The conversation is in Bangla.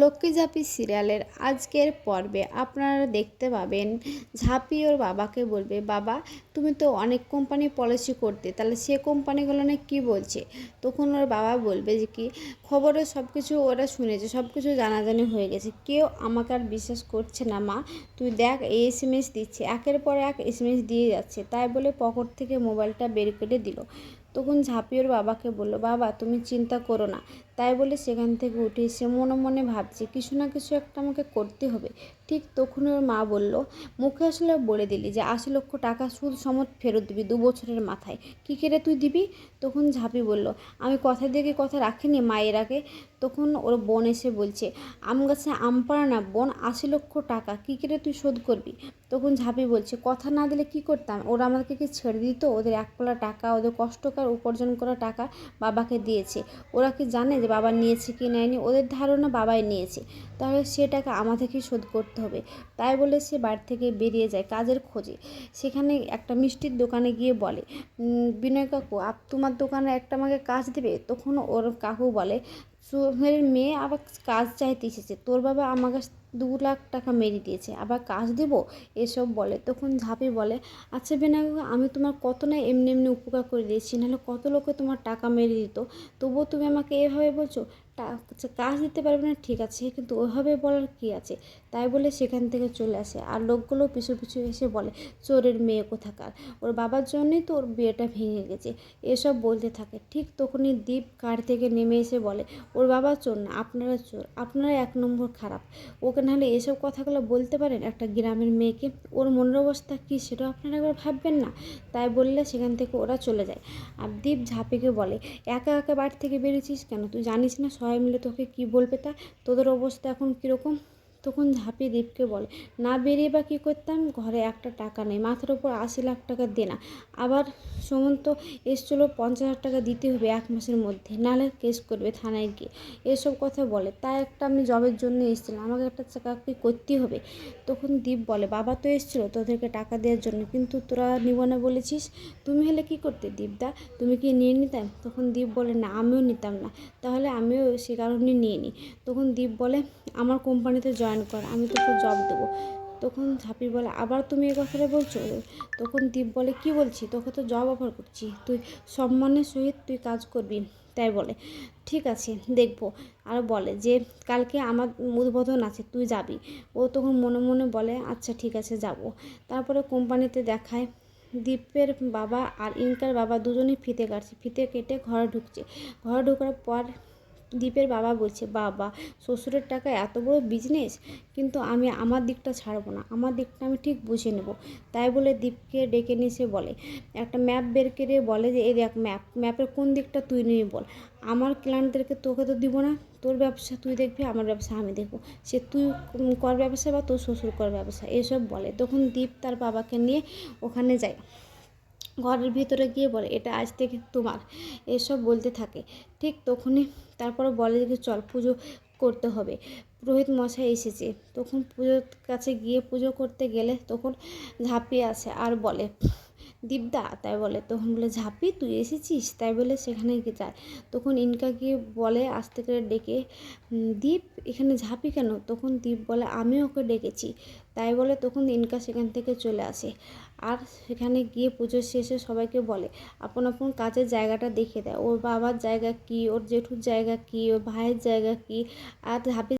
লক্ষ্মী ঝাঁপি সিরিয়ালের আজকের পর্বে আপনারা দেখতে পাবেন, ঝাঁপি ওর বাবাকে বলবে, বাবা, তুমি তো অনেক কোম্পানি পলিসি করতে, তাহলে সে কোম্পানিগুলো না কী বলছে? তখন ওর বাবা বলবে যে কি, খবরে সব কিছু ওরা শুনেছে সব কিছু জানাজানি হয়ে গেছে, কেউ আমাকে আর বিশ্বাস করছে না, মা। তুই দেখ, এই এস এম এস দিচ্ছে, একের পর এক এস এম এস দিয়ে যাচ্ছে। তাই বলে পকেট থেকে মোবাইলটা বের করে দিল। তখন ঝাঁপিওর বাবাকে বলল, বাবা, তুমি চিন্তা করো না। তাই বলে সেখান থেকে উঠে এসে মনে মনে ভাবছে, কিছু না কিছু একটা আমাকে করতে হবে। ঠিক তখন ওর মা বলল, মুখে আসলে বলে দিলি যে আশি লক্ষ টাকা সুদ সমত ফেরত দিবি দু বছরের মাথায়। কী কেড়ে তুই দিবি? তখন ঝাঁপি বলল, আমি কথা দিয়ে কথা রাখিনি মায়ের আগে। তখন ওর বোন এসে বলছে, আম গাছে আম পাড়া না, বোন আশি লক্ষ টাকা, কী করে তুই শোধ করবি? তখন ঝাঁপি বলছে, কথা না দিলে কি করতাম? ওরা আমাদেরকে কি ছেড়ে দিত? ওদের এক পালা টাকা, ওদের কষ্টকর উপার্জন করা টাকা বাবাকে দিয়েছে। ওরা কি জানে যে বাবা নিয়েছে কি নেয়নি? ওদের ধারণা বাবাই নিয়েছে। তাহলে সে টাকা আমাদেরকেই শোধ করতে হবে। তাই বলে সে বাড়ি থেকে বেরিয়ে যায় কাজের খোঁজে। সেখানে একটা মিষ্টির দোকানে গিয়ে বলে বিনয় কাকু, আপ তোমার দোকানে একটা আমাকে কাজ দেবে? তখন ওর কাকু বলে সুহের মেয়ে আবার কাজ চাইতে এসেছে। তোর বাবা আমাকে দু লাখ টাকা মেরে দিয়েছে, আবার কাজ দেব? এসব বলে, তখন ঝাঁপি বলে আচ্ছা বেনা আমি তোমার কত না এমনি এমনি উপকার করে দিয়েছি, নাহলে কত লোকে তোমার টাকা মেরে দিত? তবুও তুমি আমাকে এভাবে বলছো? কাজ দিতে পারবে না, ঠিক আছে কিন্তু ওইভাবে বলার কি আছে? তাই বলে সেখান থেকে চলে আসে। আর লোকগুলো পিছু পিছু এসে বলে, চোরের মেয়ে কোথাকার? ওর বাবার জন্যই তো ওর বিয়েটা ভেঙে গেছে। এসব বলতে থাকে। ঠিক তখনই দ্বীপ কার থেকে নেমে এসে বলে, ওর বাবা চোর না, আপনারা চোর। আপনারা এক নম্বর খারাপ। ওকে নাহলে এসব কথাগুলো বলতে পারেন একটা গ্রামের মেয়েকে? ওর মনের অবস্থা কী সেটা আপনারা একবার ভাববেন না? তাই বললে সেখান থেকে ওরা চলে যায়। আর দ্বীপ ঝাঁপিকে বলে, একা একা বাড়ি থেকে বেরিয়েছিস কেন? তুই জানিস না সবাই মিলে তোকে কি বলবে তা? তোদের অবস্থা এখন কীরকম? তখন ঝাঁপি দীপকে বলে, না বেরিয়ে বা কী করতাম? ঘরে একটা টাকা নেই, মাথার উপর আশি লাখ টাকা দেনা আবার সুমন্ত, এসছিল পঞ্চাশ হাজার টাকা দিতে হবে এক মাসের মধ্যে, নাহলে কেস করবে থানায় গিয়ে। এসব কথা বলে তাই একটা আমি জবের জন্য এসেছিলাম, আমাকে একটা চাকরি করতে হবে। তখন দীপ বলে, বাবা তো এসেছিল তোদেরকে টাকা দেওয়ার জন্য, কিন্তু তোরা নিব না বলেছিস? তুমি হলে কি করতে দীপদা? তুমি কি নিয়ে নিতাম? তখন দীপ বলে, না, আমিও নিতাম না। তাহলে আমিও সে কারণে নিয়ে নিই। তখন দীপ বলে, আমার কোম্পানিতে জয়েন কর, আমি তোকে জব দেবো। তখন ঝাঁপি বলে, আবার তুমি এ কথাটা বলছো? তখন দীপ বলে, কি বলছি? তোকে তো জব অফার করছি। তুই সম্মানের সহিত তুই কাজ করবি, তাই বলে। ঠিক আছে, দেখব। আর বলে যে, কালকে আমার উদ্বোধন আছে, তুই যাবি। ও তখন মনে মনে বলে আচ্ছা ঠিক আছে, যাব। তারপরে কোম্পানিতে দেখায়, দীপের বাবা আর ইনকার বাবা দুজনেই ফিতে কাটছে। ফিতে কেটে ঘরে ঢুকছে। ঘরে ঢোকার পর দীপের বাবা বলছে, বাবা, শ্বশুরের টাকা এত বড় বিজনেস কিন্তু আমি আমার দিকটা ছাড়বো না, আমার দিকটা আমি ঠিক বুঝে নেব। তাই বলে দীপকে ডেকে নিয়ে বলে, একটা ম্যাপ বের করে বলে যে, এই দেখ ম্যাপ ম্যাপের কোন দিকটা তুই নিয়ে বল। আমার ক্লায়েন্টদেরকে তোকে তো দিব না, তোর ব্যবসা তুই দেখবি, আমার ব্যবসা আমি দেখব। সে তুই কর ব্যবসা বা তোর শ্বশুর কর ব্যবসা। এসব বলে। তখন দীপ তার বাবাকে নিয়ে ওখানে যায়। ঘরের ভিতরে গিয়ে বলে, এটা আজ থেকে তোমার। এসব বলতে থাকে। ঠিক তখনই তারপরে বলে যে, চল পুজো করতে হবে। পুরোহিত মশাই এসেছে। তখন পুজোর কাছে গিয়ে পুজো করতে গেলে তখন ঝাঁপিয়ে আসে আর বলে দীপদা তাই বলে তখন বলে ঝাঁপি তুই এসেছিস? তাই বলে সেখানে যায়? তখন ইনকা গিয়ে বলে আস্তে করে ডেকে "উম, দীপ এখানে ঝাঁপি কেন? তখন দীপ বলে আমি ওকে ডেকেছি। তাই বলে তখন ইনকা সেখান থেকে চলে আসে। আর সেখানে গিয়ে পুজোর শেষে সবাইকে বলে আপন আপন কাজের জায়গাটা দেখে দেয় ওর বাবার জায়গা কী? ওর জেঠুর জায়গা কী? ওর ভাইয়ের জায়গা কী? আর ঝাঁপি